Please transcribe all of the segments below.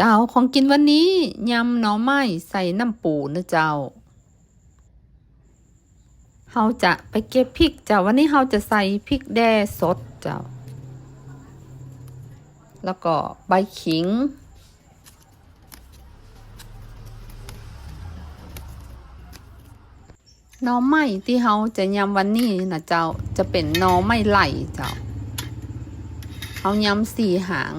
เจ้าของกินวันนี้ยำหน่อไม้ใส่น้ำปูนะเจ้าเฮาจะไปเก็บพริกเจ้าวันนี้เฮาจะใส่พริกแด่สดเจ้า แล้วก็ใบขิง หน่อไม้ที่เฮาจะยำวันนี้นะเจ้าจะเป็นหน่อไม้ไหลเจ้าเฮายำสี่หาง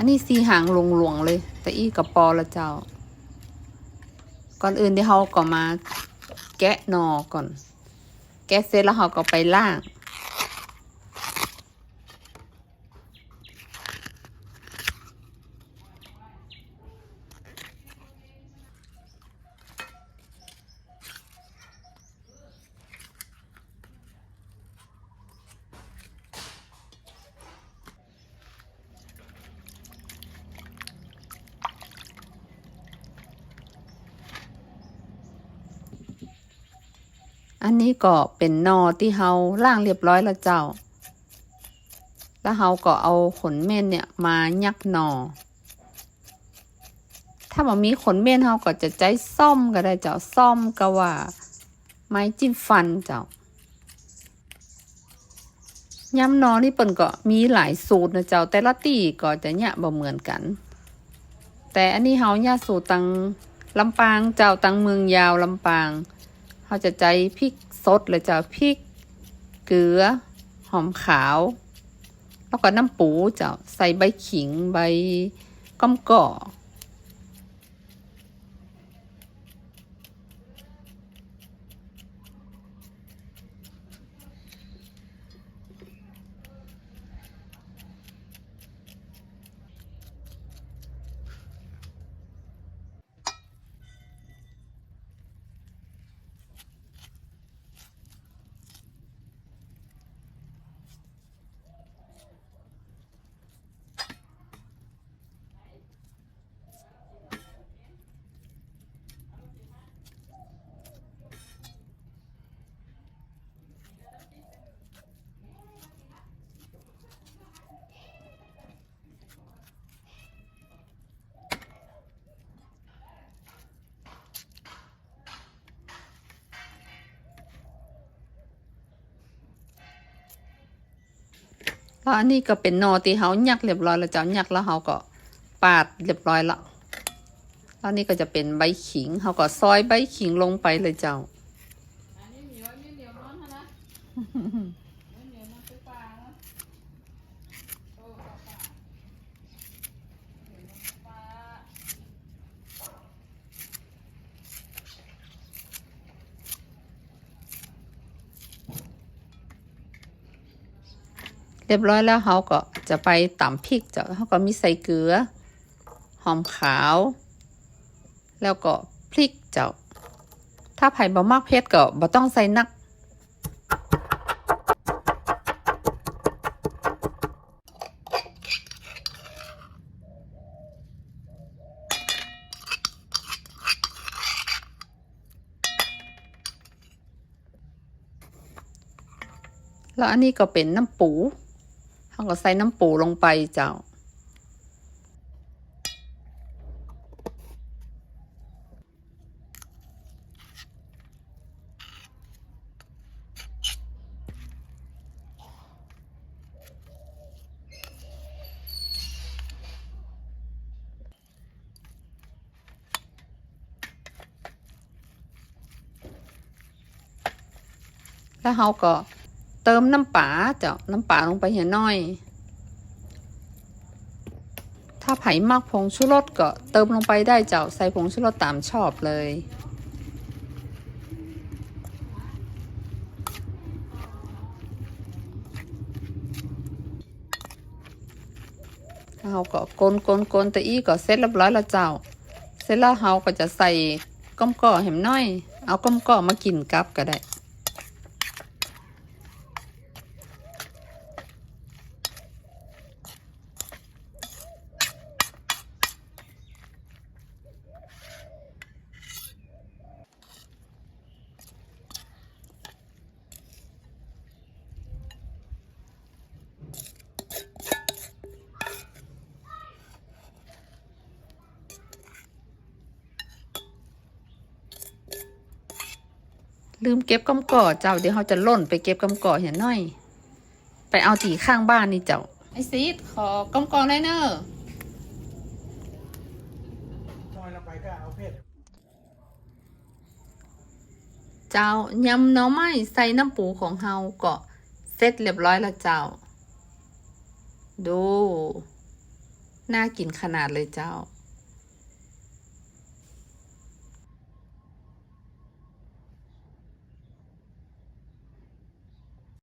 อันนี้สีหางหลวงๆเลย แต่อีกับปอละเจ้า ก่อนอื่นที่เขาก็มาแกะหนอก่อน แกะเสร็จแล้วเขาก็ไปล่าง อันนี้ก็เป็นนอที่เฮาล่างเรียบร้อยแล้วเจ้า แล้วเฮาก็เอาขนเม่นเนี่ยมายักหนอ ถ้าบ่มีขนเม่นเฮาก็จะใจซ่อมก็ได้เจ้าซ่อมก็ว่า ไม้จิ้มฟันเจ้าย้ำนอนี่เปิ่นก็มีหลายสูตรนะเจ้าแต่ละตีก็จะเนี่ยบ่เหมือนกัน แต่อันนี้เฮาเนี่ยสูตรตังลำปางเจ้าตังเมืองยาวลำปาง เขาจะใจพริกสดเลยจ้ะพริกเกลือ หอมขาว แล้วก็น้ำปูจ้ะใส่ใบขิงใบก้อมก่อ แล้วอันนี้ก็เป็นนอตีเขายักเรียบร้อยแล้วเจ้ายักแล้วเขาก็ปาดเรียบร้อยละแล้วนี่ก็จะเป็นใบขิงเขาก็ซอยใบขิงลงไปเลยเจ้า อันนี้เหนียวนี่เหนียวน้อนเท่านะไม่เหนียวน้อนไปปลานะโอ้ปลาปลาเหนียวน้อนปลา เรียบร้อยแล้วเขาก็จะไปตำพริกเจ้าเขาก็มีใส่เกลือ หอมขาว แล้วก็พริกเจ้า ถ้าไผ่บ่มากเผ็ดก็บ่ต้องใส่นัก แล้วอันนี้ก็เป็นน้ำปู เขาก็ใส่น้ำปูลงไปเจ้า แล้วเขาก็ ติมน้ำปลาเจ้าน้ำปลาลงไปเหี่ยน้อย ถ้าไผ่มากผงชูรสก็เติมลงไปได้เจ้าใส่ผงชูรสตามชอบเลยเราก็กลนกลนกลนแต่อีก็เสร็จเรียบร้อยแล้วเจ้า เสร็จแล้วเราก็จะใส่ก้อมก่อเห็มน้อย เอาก้อมก่อมากินกับก็ได้ ลืมเก็บกำก่อเจ้าเดี๋ยวเขาจะล่นไปเก็บกำก่อเห็นหน่อย ไปเอาตีข้างบ้านนี่เจ้าไอซีดขอกำก่อได้เนอะซอยเราไปก็เอาเพศเจ้ายำหน่อไม้ใส่น้ำปูของเฮาก็เสร็จเรียบร้อยแล้วเจ้า ดู น่ากินขนาดเลยเจ้า